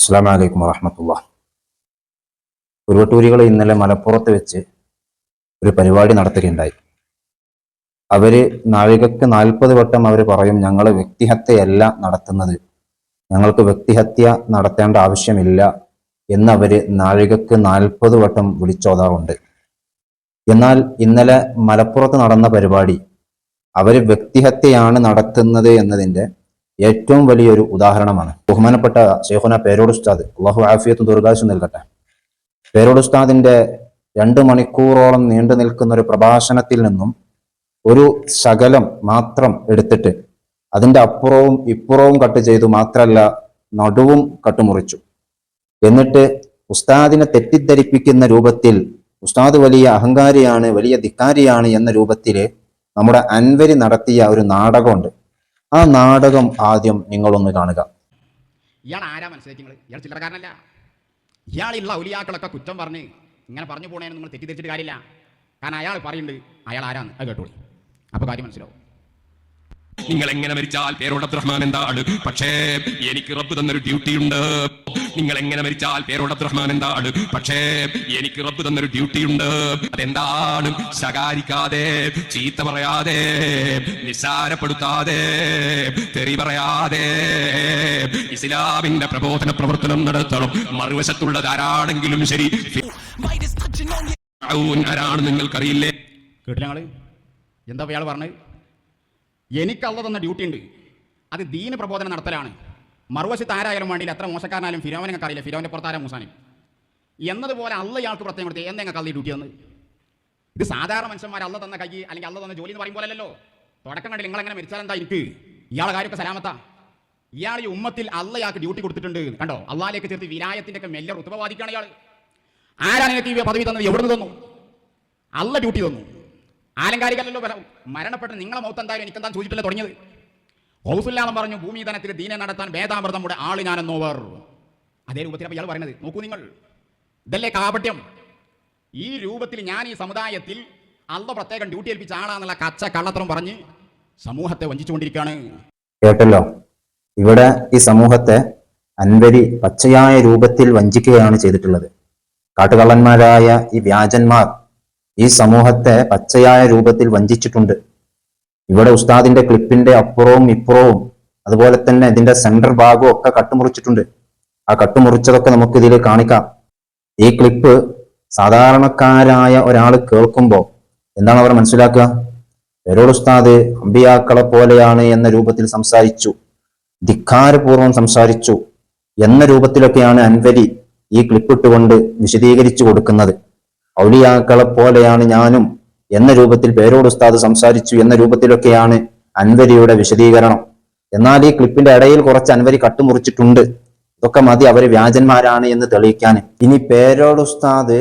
അസ്സാം വലൈക്കും വറഹമത്തുള്ള കുരുവട്ടൂരികൾ ഇന്നലെ മലപ്പുറത്ത് വെച്ച് ഒരു പരിപാടി നടത്തുകയുണ്ടായി. അവർ നാഴികക്ക് നാൽപ്പത് വട്ടം അവർ പറയും ഞങ്ങൾ വ്യക്തിഹത്യയല്ല നടത്തുന്നത്. ഞങ്ങൾക്ക് വ്യക്തിഹത്യ നടത്തേണ്ട ആവശ്യമില്ല എന്നവര് നാഴികക്ക് നാൽപ്പത് വട്ടം വിളിച്ചോതാറുണ്ട്. എന്നാൽ ഇന്നലെ മലപ്പുറത്ത് നടന്ന പരിപാടി അവർ വ്യക്തിഹത്യയാണ് നടത്തുന്നത് എന്നതിന്റെ ഏറ്റവും വലിയൊരു ഉദാഹരണമാണ്. ബഹുമാനപ്പെട്ട ഷെയ്ഖുന പേരോട് ഉസ്താദ് അള്ളാഹു ആഫിയത്തും ദുർഗാശം നൽകട്ടെ. പേരോട് ഉസ്താദിന്റെ രണ്ട് മണിക്കൂറോളം നീണ്ടു നിൽക്കുന്ന ഒരു പ്രഭാഷണത്തിൽ നിന്നും ഒരു ശകലം മാത്രം എടുത്തിട്ട് അതിന്റെ അപ്പുറവും ഇപ്പുറവും കട്ട് ചെയ്തു മാത്രമല്ല നടുവും കട്ടുമുറിച്ചു. എന്നിട്ട് ഉസ്താദിനെ തെറ്റിദ്ധരിപ്പിക്കുന്ന രൂപത്തിൽ ഉസ്താദ് വലിയ അഹങ്കാരിയാണ് വലിയ ധിക്കാരിയാണ് എന്ന രൂപത്തിൽ നമ്മുടെ അൻവരി നടത്തിയ ഒരു നാടകമുണ്ട്. ആ നാടകം ആദ്യം നിങ്ങളൊന്ന് കാണുക. ഇയാൾ ആരാ മനസ്സിലാക്കി ഇയാൾ ചില്ലറക്കാരനല്ല. ഇയാളുള്ള ഔലിയാക്കളൊക്കെ കുറ്റം പറഞ്ഞ് ഇങ്ങനെ പറഞ്ഞു പോണേന്ന് നിങ്ങൾ തെറ്റിദ്ധരിച്ചിട്ട് കാര്യമില്ല. കാരണം അയാൾ പറയുന്നുണ്ട് അയാൾ ആരാന്ന്? അത് കേട്ടോളി. അപ്പോൾ കാര്യം മനസ്സിലാവും. നിങ്ങൾ എങ്ങനെ മരിച്ചാൽ പേരോട് അബ്ദുറഹ്മാൻ എന്താണ്? പക്ഷേ എനിക്ക് റബ്ബ് തന്നൊരു ഡ്യൂട്ടി ഉണ്ട്. നിങ്ങൾ എങ്ങനെ മരിച്ചാൽ പേരോട് അബ്ദുറഹ്മാൻ എന്താണ്? പക്ഷേ എനിക്ക് റബ്ബ് തന്നൊരു ഡ്യൂട്ടി ഉണ്ട്. അതെന്താണ്? ശകാരിക്കാതെ ചീത്ത പറയാതെ നിസ്സാരപ്പെടുത്താതെ തെറി പറയാതെ ഇസ്ലാമിന്റെ പ്രബോധന പ്രവർത്തനം നടത്തണം. മറുവശത്തുള്ളത് ആരാണെങ്കിലും ശരി. ആരാണ് നിങ്ങൾക്കറിയില്ലേ? കേട്ടില്ല എന്താ ഇയാൾ പറഞ്ഞത്? എനിക്ക് അള്ള തന്ന ഡ്യൂട്ടി ഉണ്ട്. അത് ദീന പ്രബോധനം നടത്തലാണ്. മറുവശത്ത് ആരായാലും വേണ്ടിയില്ല. എത്ര മോശക്കാരനായാലും ഫിരോനെ നിങ്ങൾക്ക് അറിയില്ല. ഫിരോന്റെ പുറത്താരാ മൂസാനും. എന്നതുപോലെ അല്ല ഇയാൾക്ക് പ്രത്യേകം കൊടുത്തേ എന്നെ നിങ്ങൾക്ക് അള്ളി ഡ്യൂട്ടി തന്ന്. ഇത് സാധാരണ മനുഷ്യന്മാർ അല്ല തന്ന കൈ അല്ലെങ്കിൽ അല്ല തന്ന ജോലി എന്ന് പറയും പോലല്ലോ തുടക്കം കണ്ടില്ല? നിങ്ങൾ എങ്ങനെ മരിച്ചാൽ എന്താ എനിക്ക്? ഇയാളെ കാര്യമൊക്കെ സലാമത്താ. ഇയാൾ ഈ ഉമ്മത്തിൽ അള്ളയാൾക്ക് ഡ്യൂട്ടി കൊടുത്തിട്ടുണ്ട്. കണ്ടോ? അള്ളാലേക്ക് ചേർത്ത് വിരായത്തിന്റെ ഒക്കെ മെല്ലെ ബാധിക്കുകയാണ് ഇയാൾ ആരാണ് എനിക്ക് ഈ പദവി തന്നത്? എവിടെ നിന്ന് തന്നു? അള്ള ഡ്യൂട്ടി തന്നു. ആലങ്കാരികല്ലോ മരണപ്പെട്ട നിങ്ങളെ മൗത്ത് എന്തായാലും എനിക്കെന്താ ചോദിച്ചിട്ടില്ല തുടങ്ങിയത്? ഹൗസുല്ലാന്ന് പറഞ്ഞു ഭൂമി ധനത്തിൽ ദീനെ നടത്താൻ വേദാമൃതം നമ്മുടെ ആൾ ഞാനെന്നോവർ. അതേ രൂപത്തിൽ അപ്പോൾ ഇയാൾ പറയുന്നത് നോക്കൂ നിങ്ങൾ ഇതല്ലേ കാപട്യം? ഈ രൂപത്തിൽ ഞാൻ ഈ സമുദായത്തിൽ അള്ള പ്രത്യേകം ഡ്യൂട്ടി ഏൽപ്പിച്ച ആളാന്നുള്ള കച്ച കള്ളത്തരം പറഞ്ഞ് സമൂഹത്തെ വഞ്ചിച്ചുകൊണ്ടിരിക്കുകയാണ്. കേട്ടല്ലോ? ഇവിടെ ഈ സമൂഹത്തെ അൻവരി പച്ചയായ രൂപത്തിൽ വഞ്ചിക്കുകയാണ് ചെയ്തിട്ടുള്ളത്. കാട്ടുകള്ളന്മാരായ ഈ വ്യാജന്മാർ ഈ സമൂഹത്തെ പച്ചയായ രൂപത്തിൽ വഞ്ചിച്ചിട്ടുണ്ട്. ഇവിടെ ഉസ്താദിന്റെ ക്ലിപ്പിന്റെ അപ്പുറവും ഇപ്പുറവും അതുപോലെ തന്നെ ഇതിന്റെ സെന്റർ ഭാഗവും ഒക്കെ കട്ടുമുറിച്ചിട്ടുണ്ട്. ആ കട്ടുമുറിച്ചതൊക്കെ നമുക്ക് ഇതിൽ കാണിക്കാം. ഈ ക്ലിപ്പ് സാധാരണക്കാരായ ഒരാൾ കേൾക്കുമ്പോൾ എന്താണ് അവർ മനസ്സിലാക്കുക? പേരോട് ഉസ്താദ് അമ്പിയാക്കളെ പോലെയാണ് എന്ന രൂപത്തിൽ സംസാരിച്ചു. ധിക്കാരപൂർവം സംസാരിച്ചു എന്ന രൂപത്തിലൊക്കെയാണ് അൻവരി ഈ ക്ലിപ്പ് ഇട്ടുകൊണ്ട് വിശദീകരിച്ചു കൊടുക്കുന്നത്. ഔലിയാക്കളെ പോലെയാണ് ഞാനും എന്ന രൂപത്തിൽ പേരോട് ഉസ്താദ് സംസാരിച്ചു എന്ന രൂപത്തിലൊക്കെയാണ് അൻവരിയുടെ വിശദീകരണം. എന്നാൽ ഈ ക്ലിപ്പിന്റെ ഇടയിൽ കുറച്ച് അൻവരി കട്ടുമുറിച്ചിട്ടുണ്ട്. ഇതൊക്കെ മതി അവർ വ്യാജന്മാരാണ് എന്ന് തെളിയിക്കാൻ. ഇനി പേരോട് ഉസ്താദ്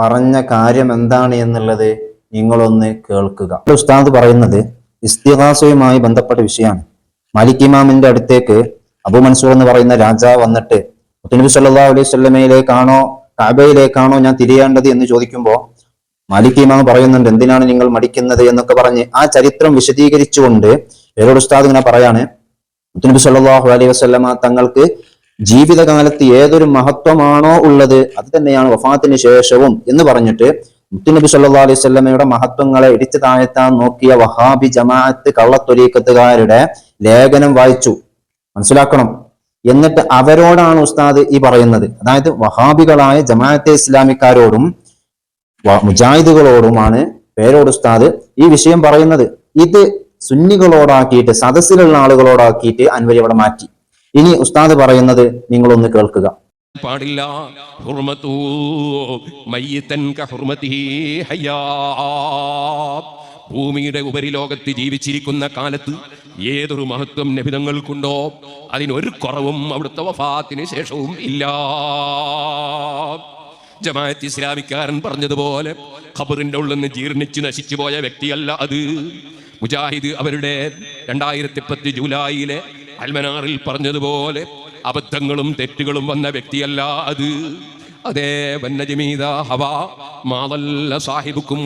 പറഞ്ഞ കാര്യം എന്താണ് എന്നുള്ളത് നിങ്ങളൊന്ന് കേൾക്കുക. ഉസ്താദ് പറയുന്നത് ഇസ്തിഹാസവുമായി ബന്ധപ്പെട്ട വിഷയമാണ്. മാലിക് ഇമാമിന്റെ അടുത്തേക്ക് അബു മൻസൂർ എന്ന് പറയുന്ന രാജാവ് വന്നിട്ട് മുത്തനബി സല്ലാ അലൈഹി സ്വല്ലമയിലേക്കാണോ കാബയിലേക്കാണോ ഞാൻ തിരിയേണ്ടത് എന്ന് ചോദിക്കുമ്പോൾ മാലിക് ഇമാം പറയുന്നുണ്ട് എന്തിനാണ് നിങ്ങൾ മടിക്കുന്നത്? എന്നൊക്കെ പറഞ്ഞ് ആ ചരിത്രം വിശദീകരിച്ചുകൊണ്ട് വേറൊരു ഉസ്താദ് ഇങ്ങനെ പറയാണ് മുത്തനബി സല്ലാഹു അലൈഹി വസ്ലമ തങ്ങൾക്ക് ജീവിതകാലത്ത് ഏതൊരു മഹത്വമാണോ ഉള്ളത് അത് തന്നെയാണ് വഫാത്തിന് ശേഷവും. എന്ന് പറഞ്ഞിട്ട് മുത്തുനബി സല്ലാ അലൈഹി സ്വല്ലമയുടെ മഹത്വങ്ങളെ ഇടിച്ചു താഴ്ത്താൻ നോക്കിയ വഹാബി ജമാഅത്ത് കള്ളത്തൊരീക്കത്തുകാരുടെ ലേഖനം വായിച്ചു. മനസ്സിലാക്കണം. എന്നിട്ട് അവരോടാണ് ഉസ്താദ് ഈ പറയുന്നത്. അതായത് വഹാബികളായ ജമാഅത്തെ ഇസ്ലാമിക്കാരോടും മുജാഹിദുകളോടുമാണ് പേരോട് ഉസ്താദ് ഈ വിഷയം പറയുന്നത്. ഇത് സുന്നികളോടാക്കിയിട്ട് സദസ്സിലുള്ള ആളുകളോടാക്കിയിട്ട് അൻവരി അവിടെ മാറ്റി. ഇനി ഉസ്താദ് പറയുന്നത് നിങ്ങളൊന്ന് കേൾക്കുക. പാടില്ല. ഭൂമിയുടെ ഉപരിലോകത്ത് ജീവിച്ചിരിക്കുന്ന കാലത്ത് ഏതൊരു മഹത്വം നബിതങ്ങൾക്കുണ്ടോ? അതിനൊരു കുറവും അവിടുത്തെ വഫാത്തിന് ശേഷവും ഇല്ല. ജമാഅത്ത് ഇസ്ലാമിക്കാരൻ പറഞ്ഞതുപോലെ ഖബറിന്റെ ഉള്ളിൽ നിന്ന് ജീർണിച്ച് നശിച്ചു പോയ വ്യക്തിയല്ല അത് മുജാഹിദ് അവരുടെ രണ്ടായിരത്തി പത്ത് ജൂലൈയിലെ അൽമനാറിൽ പറഞ്ഞതുപോലെ അബദ്ധങ്ങളും തെറ്റുകളും വന്ന വ്യക്തിയല്ല അത് അതേ വന്നജമീത ഹവാ മാതല്ല സാഹിബുക്കും.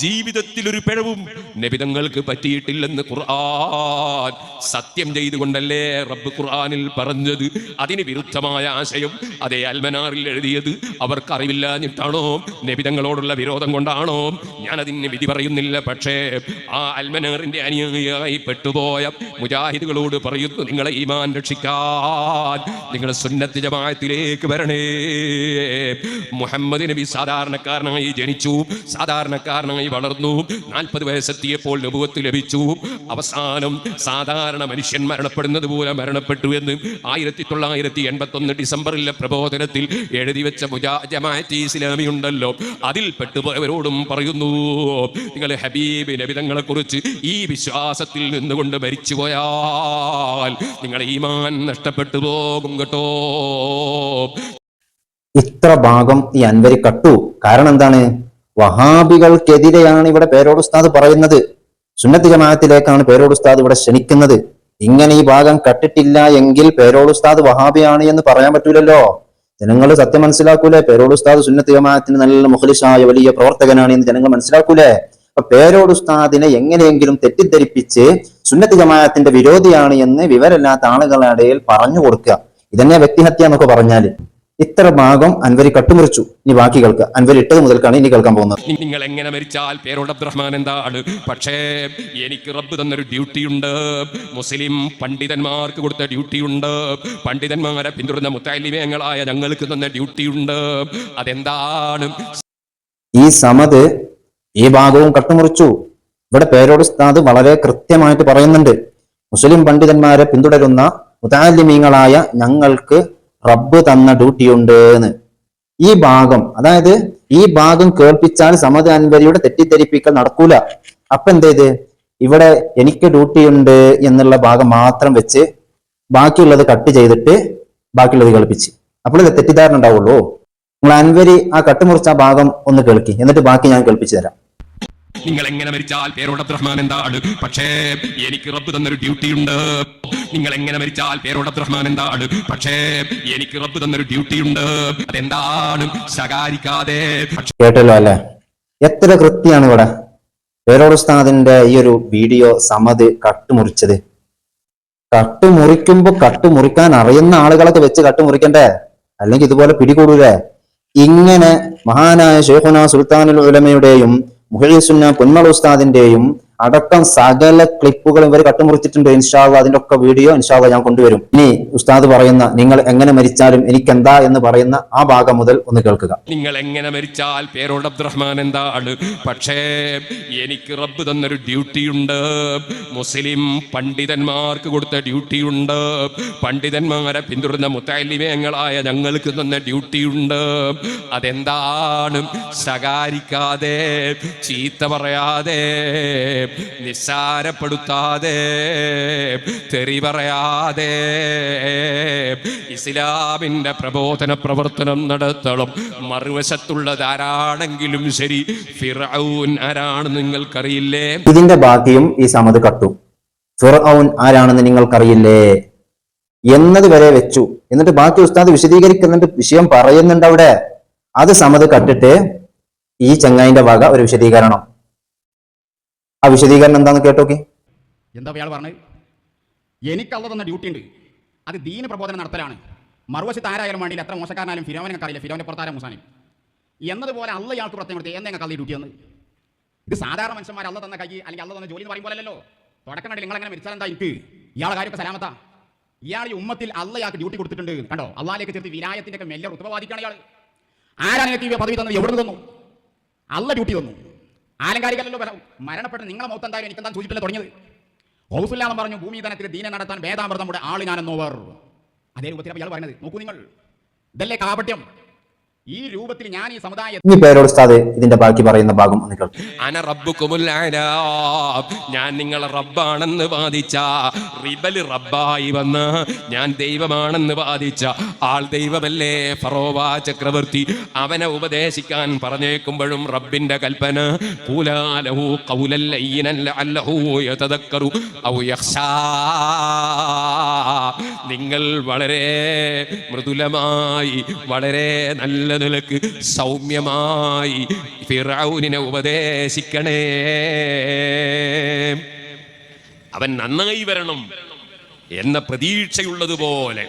ജീവിതത്തിൽ ഒരു പിഴവും നബിതങ്ങൾക്ക് പറ്റിയിട്ടില്ലെന്ന് ഖുർആൻ സത്യം ചെയ്തുകൊണ്ടല്ലേ റബ്ബ് ഖുർആനിൽ പറഞ്ഞത്? അതിന് വിരുദ്ധമായ ആശയം അതേ അൽമനാറിൽ എഴുതിയത്. അവർക്ക് അറിവില്ലാഞ്ഞിട്ടാണോ നബിതങ്ങളോടുള്ള വിരോധം കൊണ്ടാണോ? ഞാൻ അതിന് വിധി പറയുന്നില്ല. പക്ഷേ ആ അൽമനാറിന്റെ അനുയായി പെട്ടുപോയ മുജാഹിദുകളോട് പറയുന്നു നിങ്ങളെ ഈമാൻ രക്ഷിക്കാൻ നിങ്ങൾ സുന്നത്ത് ജമായത്തിലേക്ക് വരണേ. മുഹമ്മദ് നബി സാധാരണക്കാരനായി ജനിച്ചു. സാധാരണക്കാരനായി വളർന്നു. നാൽപ്പത് വയസ്സെത്തിയപ്പോൾ നബുവത്ത് ലഭിച്ചു. അവസാനം സാധാരണ മനുഷ്യൻ മരണപ്പെടുന്നത് പോലെ മരണപ്പെട്ടു എന്ന് ആയിരത്തി തൊള്ളായിരത്തി എൺപത്തി ഒന്ന് ഡിസംബറിലെ പ്രബോധനത്തിൽ എഴുതി വെച്ച മുജാജമാറ്റി ഇസ്ലാമി ഉണ്ടല്ലോ അതിൽ പെട്ടുപോയവരോടും പറയുന്നു നിങ്ങൾ ഹബീബ് നബിതങ്ങളെ കുറിച്ച് ഈ വിശ്വാസത്തിൽ നിന്നുകൊണ്ട് മരിച്ചു പോയാൽ നിങ്ങളെ ഈമാൻ നഷ്ടപ്പെട്ടു പോകും കേട്ടോ. ഇത്ര ഭാഗം ഈ അൻവരി കട്ടു. കാരണം എന്താണ്? വഹാബികൾക്കെതിരെയാണ് ഇവിടെ പേരോട് ഉസ്താദ് പറയുന്നത്. സുന്നത്ത് ജമാഅത്തിലേക്കാണ് പേരോട് ഉസ്താദ് ഇവിടെ ക്ഷണിക്കുന്നത്. ഇങ്ങനെ ഈ ഭാഗം കട്ടിട്ടില്ല എങ്കിൽ പേരോട് ഉസ്താദ് വഹാബിയാണ് എന്ന് പറയാൻ പറ്റൂലല്ലോ. ജനങ്ങൾ സത്യം മനസ്സിലാക്കൂലേ? പേരോട് ഉസ്താദ് സുന്നത്ത് ജമാഅത്തിന് നല്ല മുഖലിഷായ വലിയ പ്രവർത്തകനാണ് എന്ന് ജനങ്ങൾ മനസ്സിലാക്കൂലേ? അപ്പൊ പേരോട് ഉസ്താദിനെ എങ്ങനെയെങ്കിലും തെറ്റിദ്ധരിപ്പിച്ച് സുന്നത്ത് ജമാഅത്തിന്റെ വിരോധിയാണ് എന്ന് വിവരമില്ലാത്ത ആളുകളുടെ ഇടയിൽ പറഞ്ഞു കൊടുക്കുക. ഇതന്നെ വ്യക്തിഹത്യ എന്നൊക്കെ പറഞ്ഞാൽ. ഇത്ര ഭാഗം അൻവരി കട്ടുമുറിച്ചു. ഇനി ബാക്കി കേൾക്കുക അൻവരി ഇട്ടത് മുതൽക്കാണ് ഇനി കേൾക്കാൻ പോകുന്നത്. നിങ്ങൾ എങ്ങനെ മരിച്ചാൽ പേരോട് അബ്ദുറഹ്മാൻ എന്താണ്? പക്ഷേ എനിക്ക് റബ്ബ് തന്നൊരു ഡ്യൂട്ടി ഉണ്ട് മുസ്ലിം പണ്ഡിതന്മാർക്ക് കൊടുത്ത ഡ്യൂട്ടി ഉണ്ട് പണ്ഡിതന്മാരെ പിന്തുടരുന്ന മുത്താലിമയങ്ങളായ ഞങ്ങൾക്ക് തന്ന ഡ്യൂട്ടി ഉണ്ട് അതെന്താണ്? ഈ സമത് ഈ ഭാഗവും കട്ടുമുറിച്ചു. ഇവിടെ പേരോട് സ്ഥാത് വളരെ കൃത്യമായിട്ട് പറയുന്നുണ്ട്. മുസ്ലിം പണ്ഡിതന്മാരെ പിന്തുടരുന്ന മുതാലിമീങ്ങളായ ഞങ്ങൾക്ക് റബ്ബ് തന്ന ഡ്യൂട്ടിയുണ്ട് എന്ന് ഈ ഭാഗം അതായത് ഈ ഭാഗം കേൾപ്പിച്ചാൽ സമത അൻവരിയുടെ തെറ്റിദ്ധരിപ്പിക്കൽ നടക്കൂല. അപ്പൊ എന്ത് ചെയ്ത് ഇവിടെ എനിക്ക് ഡ്യൂട്ടി ഉണ്ട് എന്നുള്ള ഭാഗം മാത്രം വെച്ച് ബാക്കിയുള്ളത് കട്ട് ചെയ്തിട്ട് ബാക്കിയുള്ളത് കേൾപ്പിച്ച്. അപ്പോഴല്ലേ തെറ്റിദ്ധാരണ ഉണ്ടാവുള്ളൂ. നിങ്ങൾ അൻവരി ആ കട്ടുമുറിച്ച ആ ഭാഗം ഒന്ന് കേൾക്കി. എന്നിട്ട് ബാക്കി ഞാൻ കേൾപ്പിച്ചു തരാം. നിങ്ങൾ എങ്ങനെ മരിച്ചാൽ പേരോട് അബ്ദുറഹ്മാൻ എന്താണ്? പക്ഷേ എനിക്ക് റബ്ബ് തന്നൊരു ഡ്യൂട്ടി ഉണ്ട്. നിങ്ങൾ എങ്ങനെ മരിച്ചാൽ പേരോട് അബ്ദുറഹ്മാൻ എന്താണ്? പക്ഷേ എനിക്ക് റബ്ബ് തന്നൊരു ഡ്യൂട്ടി ഉണ്ട്. അതെന്താണ്? ശകാരിക്കാതെ. കേട്ടല്ലോ അല്ലെ? എത്ര കൃത്യാണ് ഇവിടെ? പേരോട് ഉസ്താദിന്റെ ഈ ഒരു വീഡിയോ സമത് കട്ടുമുറിച്ചത്. കട്ടുമുറിക്കുമ്പോ കട്ടുമുറിക്കാൻ അറിയുന്ന ആളുകളൊക്കെ വെച്ച് കട്ടുമുറിക്കണ്ടേ? അല്ലെങ്കിൽ ഇതുപോലെ പിടികൂടൂലേ? ഇങ്ങനെ മഹാനായ ഷെയ്ഖുന സുൽത്താനുൽ ഉലമയുടെയും മുഹീസുന്ന പൊന്മള ഉസ്താദിന്റെയും അടക്കം സകല ക്ലിപ്പുകൾ ഇവർ കട്ടുമുറിച്ചിട്ടുണ്ട്. ഇൻഷാള്ള അതിന്റെ ഒക്കെ വീഡിയോ ഇൻഷാള്ള ഞാൻ കൊണ്ടുവരും. ഇനി ഉസ്താദ് പറയുന്ന നിങ്ങൾ എങ്ങനെ മരിച്ചാലും എനിക്ക് എന്താ എന്ന് പറയുന്ന ആ ഭാഗം മുതൽ ഒന്ന് കേൾക്കുക. നിങ്ങൾ എങ്ങനെ മരിച്ചാൽ പേരോട് അബ്ദുറഹ്മാൻ എന്താണ്? പക്ഷേ എനിക്ക് റബ്ബ് തന്നൊരു ഡ്യൂട്ടിയുണ്ട് മുസ്ലിം പണ്ഡിതന്മാർക്ക് കൊടുത്ത ഡ്യൂട്ടിയുണ്ട് പണ്ഡിതന്മാരെ പിന്തുടരുന്ന മുത്താലിമയങ്ങളായ ഞങ്ങൾക്ക് തന്ന ഡ്യൂട്ടിയുണ്ട് അതെന്താണ്? ശകാരിക്കാതെ ചീത്ത പറയാതെ നിസ്സാരപ്പെടുത്താതെ തെറി പറയാതെ ഇസ്ലാമിന്റെ പ്രബോധന പ്രവർത്തനം നടത്തണം. മറുവശത്തുള്ളത് ആരാണെങ്കിലും ശരി ഫിറൌൻ ആരാണ് നിങ്ങൾക്കറിയില്ലേ? ഇതിന്റെ ബാക്കിയും ഈ സമത് കട്ടു. ഫിറൌൻ ആരാണെന്ന് നിങ്ങൾക്കറിയില്ലേ? എന്നത് വരെ വെച്ചു. എന്നിട്ട് ബാക്കി ഉസ്താദ് വിശദീകരിക്കുന്നുണ്ട് വിഷയം പറയുന്നുണ്ട് അവിടെ. അത് സമത് കട്ടിട്ട് ഈ ചങ്ങായിന്റെ വക ഒരു വിശദീകരണം. ആ വിശദീകരണം എന്താന്ന് കേട്ടോക്കെ? എന്താ ഇയാൾ പറഞ്ഞത് എനിക്കുള്ള തന്ന ഡ്യൂട്ടി ഉണ്ട്. അത് ദീന പ്രബോധനം നടത്തലാണ്. മറുവശത്ത് ആരായാലും വേണ്ടിയില്ല. എത്ര മോശക്കാരനായാലും ഫിരോവിനെ അറിയില്ല. ഫിരോവിന്റെ പുറത്താരം മൂസാനും? എന്നതുപോലെ അല്ല ഇയാൾക്ക് പ്രത്യേകം കൊടുത്ത് എന്താ കള്ളി ഡ്യൂട്ടി എന്ന്? ഇത് സാധാരണ മനുഷ്യന്മാർ അല്ല തന്ന കൈ അല്ലെങ്കിൽ അല്ല തന്ന ജോലി എന്ന് പറയുമ്പോൾ അല്ലല്ലോ തുടക്കം നിങ്ങൾ അങ്ങനെ മരിച്ചാൽ എന്താ എനിക്ക്? ഇയാളെ കാര്യമൊക്കെ സലാമത്താ. ഇയാൾ ഈ ഉമ്മത്തിൽ അള്ള ഇയാൾക്ക് ഡ്യൂട്ടി കൊടുത്തിട്ടുണ്ട്. കണ്ടോ? അള്ളാലേക്ക് ചേർത്ത് വിനായത്തിന്റെ ഒക്കെ മെല്ലെ ഋതുവാദിക്കാണ് ഇയാൾ ആരാണ് ഈ പദവി തന്നത്? എവിടെ നിന്ന് തന്നു? അള്ള ഡ്യൂട്ടി തന്നു. ആലങ്കാരികല്ലോ മരണപ്പെട്ട നിങ്ങളെ മൗത്ത് എന്തായാലും എനിക്കെന്താ സൂചിപ്പില്ല തുടങ്ങിയത്? ഓഫുല്ലാന്ന് പറഞ്ഞു ഭൂമി തനത്തിൽ ദീന നടത്താൻ വേദാമൃതം കൂടെ ആൾ ഞാനെന്നോവർ അതേ രൂപത്തിൽ ഇയാൾ പറയുന്നത്. നോക്കൂ നിങ്ങൾ. ഇതല്ലേ കാപട്യം? ഈ രൂപത്തിൽ ഞാൻ ഈ സമുദായം ഇനി പേരോട് ഉസ്താദ് ഇതിന്റെ ബാക്കി പറയുന്ന ഭാഗം ഒന്ന് കേൾക്കും. അന റബ്ബുക്കുമുൽ അലാ. ഞാൻ നിങ്ങളെ റബ്ബാണെന്ന് വാദിച്ച. റിബൽ റബ്ബായി വന്ന് ഞാൻ ദൈവമാണെന്ന് വാദിച്ച. ആൾ ദൈവമല്ലേ? ഫറോവ ചക്രവർത്തി. അവനെ ഉപദേശിക്കാൻ പറഞ്ഞേക്കുമ്പോഴും റബ്ബിന്റെ കൽപ്പന കൂലാലഹു ലയ്യിനൻ ലഅല്ലഹു യതദക്കറു ഔ യഖ്ശാ. നിങ്ങൾ വളരെ മൃദുലമായി വളരെ നല്ല നിലയ്ക്ക് സൗമ്യമായി ഫിറൌനിനെ ഉപദേശിക്കണേ. അവൻ നന്നായി വരണം എന്ന പ്രതീക്ഷയുള്ളതുപോലെ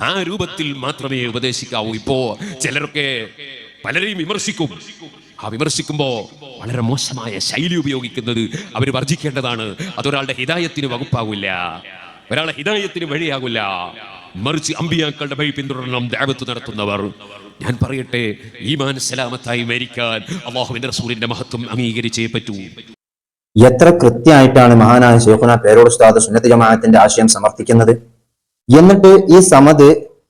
ആ രൂപത്തിൽ മാത്രമേ ഉപദേശിക്കാവൂ. ഇപ്പോ ചിലരൊക്കെ പലരെയും വിമർശിക്കും. ആ വിമർശിക്കുമ്പോൾ വളരെ മോശമായ ശൈലി ഉപയോഗിക്കുന്നത് അവർ വർജിക്കേണ്ടതാണ്. അതൊരാളുടെ ഹിതായത്തിന് വകുപ്പാകില്ല ഒരാളെ ഹിതായത്തിന് വഴിയാകില്ല. മറിച്ച് അമ്പിയാക്കളുടെ വഴി പിന്തുടരണം ദാവത്ത് നടത്തുന്നവർ. ഞാൻ പറയട്ടെ ഈമാൻ സലാമത്തായി മരിക്കാൻ അള്ളാഹുവിന്റെ റസൂലിന്റെ മഹത്വം അംഗീകരിച്ചേ പറ്റൂ. എത്ര കൃത്യമായിട്ടാണ് മഹാനായ ഷെയ്ഖുന പേരോട് ഉസ്താദ് സുന്നത്ത് ജമാഅത്തിന്റെ ആശയം സമർത്ഥിക്കുന്നത്? എന്നിട്ട് ഈ സമത്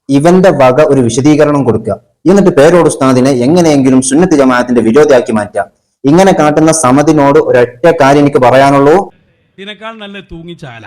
ഇവന്റെ വക ഒരു വിശദീകരണം കൊടുക്കുക. എന്നിട്ട് പേരോട് ഉസ്താദിനെ എങ്ങനെയെങ്കിലും സുന്നത്ത് ജമാഅത്തിന്റെ വിരോധിയാക്കി മാറ്റാം. ഇങ്ങനെ കാട്ടുന്ന സമതിനോട് ഒരൊറ്റ കാര്യം എനിക്ക് പറയാനുള്ളൂ. ഇതിനേക്കാൾ നല്ല തൂങ്ങിച്ചാല.